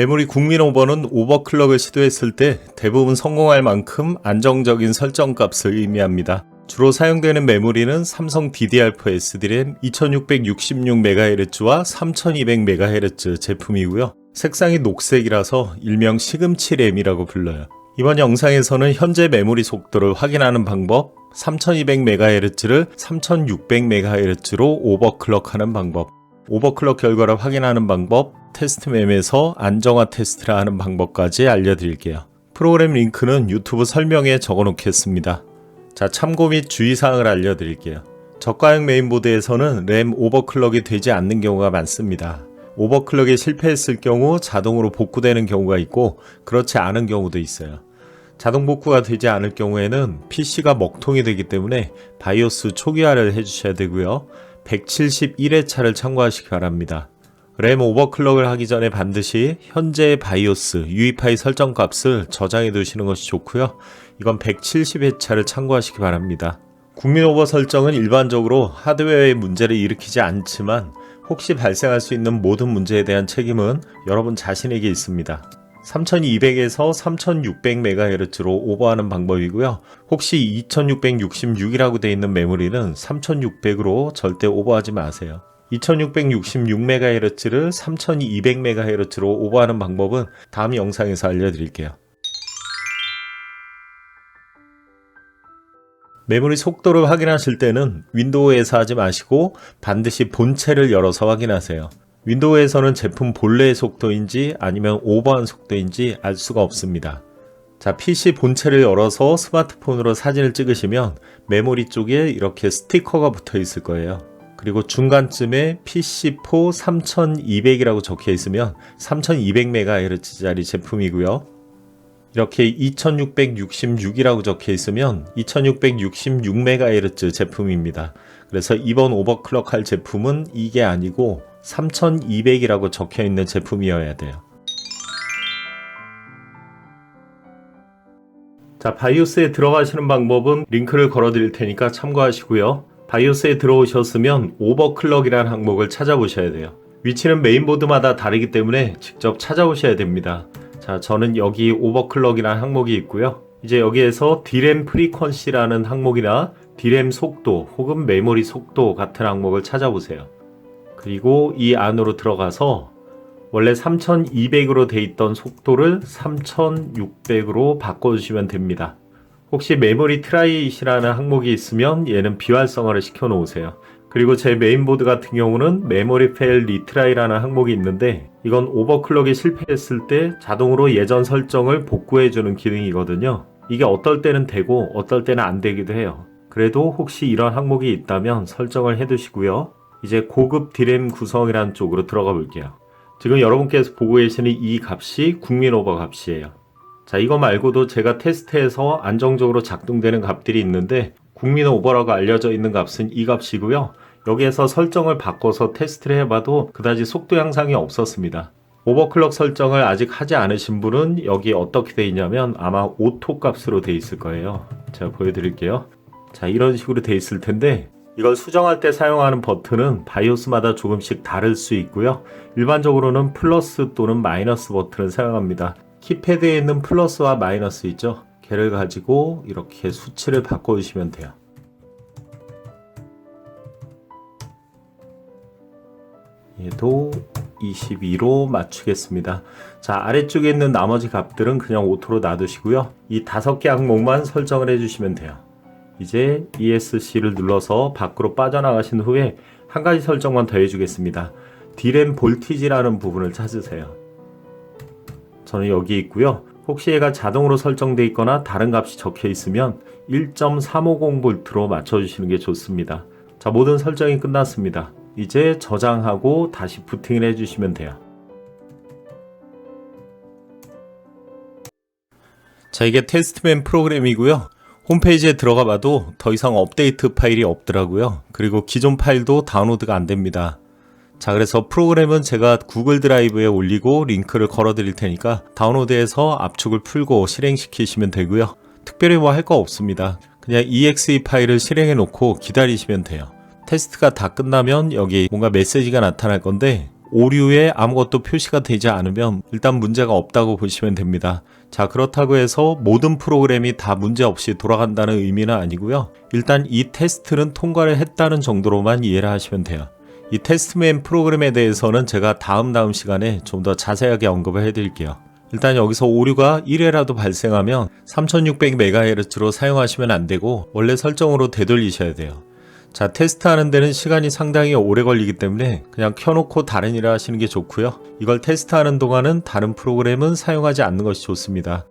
메모리 국민 오버는 오버클럭을 시도했을 때 대부분 성공할 만큼 안정적인 설정 값을 의미합니다. 주로 사용되는 메모리는 삼성 DDR4 SD램 2666MHz와 3200MHz 제품이고요. 색상이 녹색이라서 일명 시금치 램이라고 불러요. 이번 영상에서는 현재 메모리 속도를 확인하는 방법, 3200MHz를 3600MHz로 오버클럭하는 방법, 오버클럭 결과를 확인하는 방법, 테스트mem에서 안정화 테스트를 하는 방법까지 알려드릴게요. 프로그램 링크는 유튜브 설명에 적어 놓겠습니다. 자, 참고 및 주의사항을 알려드릴게요. 저가형 메인보드에서는 램 오버클럭이 되지 않는 경우가 많습니다. 오버클럭에 실패했을 경우 자동으로 복구되는 경우가 있고 그렇지 않은 경우도 있어요. 자동 복구가 되지 않을 경우에는 PC가 먹통이 되기 때문에 바이오스 초기화를 해주셔야 되고요. 171회차를 참고하시기 바랍니다. 램 오버클럭을 하기 전에 반드시 현재의 바이오스 UEFI 설정 값을 저장해 두시는 것이 좋고요. 이건 170회차를 참고하시기 바랍니다. 국민 오버 설정은 일반적으로 하드웨어의 문제를 일으키지 않지만 혹시 발생할 수 있는 모든 문제에 대한 책임은 여러분 자신에게 있습니다. 3200에서 3600MHz로 오버하는 방법이고요. 혹시 2666이라고 되어 있는 메모리는 3600으로 절대 오버하지 마세요. 2666MHz를 3200MHz로 오버하는 방법은 다음 영상에서 알려드릴게요. 메모리 속도를 확인하실 때는 윈도우에서 하지 마시고 반드시 본체를 열어서 확인하세요. 윈도우에서는 제품 본래의 속도인지 아니면 오버한 속도인지 알 수가 없습니다. 자, PC 본체를 열어서 스마트폰으로 사진을 찍으시면 메모리 쪽에 이렇게 스티커가 붙어 있을 거예요. 그리고 중간쯤에 PC4 3200이라고 적혀 있으면 3200MHz짜리 제품이고요. 이렇게 2666이라고 적혀 있으면 2666MHz 제품입니다. 그래서 이번 오버클럭 할 제품은 이게 아니고 3200이라고 적혀 있는 제품이어야 돼요. 자, 바이오스에 들어가시는 방법은 링크를 걸어 드릴 테니까 참고하시고요. 바이오스에 들어오셨으면 오버클럭이라는 항목을 찾아보셔야 돼요. 위치는 메인보드마다 다르기 때문에 직접 찾아오셔야 됩니다. 자, 저는 여기 오버클럭이라는 항목이 있고요. 이제 여기에서 디램 프리퀀시라는 항목이나 디램 속도 혹은 메모리 속도 같은 항목을 찾아보세요. 그리고 이 안으로 들어가서 원래 3200으로 돼 있던 속도를 3600으로 바꿔주시면 됩니다. 혹시 메모리 트라이시라는 항목이 있으면 얘는 비활성화를 시켜 놓으세요. 그리고 제 메인보드 같은 경우는 메모리 페일 리트라이라는 항목이 있는데 이건 오버클럭이 실패했을 때 자동으로 예전 설정을 복구해주는 기능이거든요. 이게 어떨 때는 되고 어떨 때는 안 되기도 해요. 그래도 혹시 이런 항목이 있다면 설정을 해두시고요. 이제 고급 디램 구성이라는 쪽으로 들어가 볼게요. 지금 여러분께서 보고 계시는 이 값이 국민 오버 값이에요. 자, 이거 말고도 제가 테스트해서 안정적으로 작동되는 값들이 있는데 국민 오버라고 알려져 있는 값은 이 값이고요. 여기에서 설정을 바꿔서 테스트를 해봐도 그다지 속도 향상이 없었습니다. 오버클럭 설정을 아직 하지 않으신 분은 여기 어떻게 돼 있냐면 아마 오토 값으로 돼 있을 거예요. 제가 보여드릴게요. 자, 이런 식으로 돼 있을 텐데 이걸 수정할 때 사용하는 버튼은 바이오스마다 조금씩 다를 수 있고요. 일반적으로는 플러스 또는 마이너스 버튼을 사용합니다. 키패드에 있는 플러스와 마이너스 있죠? 걔를 가지고 이렇게 수치를 바꿔주시면 돼요. 얘도 22로 맞추겠습니다. 자, 아래쪽에 있는 나머지 값들은 그냥 오토로 놔두시고요. 이 다섯 개 항목만 설정을 해주시면 돼요. 이제 ESC를 눌러서 밖으로 빠져나가신 후에 한 가지 설정만 더 해주겠습니다. 디램 볼티지라는 부분을 찾으세요. 저는 여기 있고요. 혹시 얘가 자동으로 설정되어 있거나 다른 값이 적혀 있으면 1.350V로 맞춰주시는 게 좋습니다. 자, 모든 설정이 끝났습니다. 이제 저장하고 다시 부팅을 해주시면 돼요. 자, 이게 테스트맨 프로그램이고요. 홈페이지에 들어가 봐도 더 이상 업데이트 파일이 없더라고요. 그리고 기존 파일도 다운로드가 안 됩니다. 자, 그래서 프로그램은 제가 구글 드라이브에 올리고 링크를 걸어 드릴 테니까 다운로드해서 압축을 풀고 실행시키시면 되고요. 특별히 뭐 할 거 없습니다. 그냥 exe 파일을 실행해 놓고 기다리시면 돼요. 테스트가 다 끝나면 여기 뭔가 메시지가 나타날 건데 오류에 아무것도 표시가 되지 않으면 일단 문제가 없다고 보시면 됩니다. 자, 그렇다고 해서 모든 프로그램이 다 문제 없이 돌아간다는 의미는 아니고요. 일단 이 테스트는 통과를 했다는 정도로만 이해를 하시면 돼요. 이 테스트맨 프로그램에 대해서는 제가 다음 다음 시간에 좀 더 자세하게 언급을 해드릴게요. 일단 여기서 오류가 1회라도 발생하면 3600MHz로 사용하시면 안 되고 원래 설정으로 되돌리셔야 돼요. 자, 테스트하는 데는 시간이 상당히 오래 걸리기 때문에 그냥 켜놓고 다른 일을 하시는 게 좋고요. 이걸 테스트하는 동안은 다른 프로그램은 사용하지 않는 것이 좋습니다.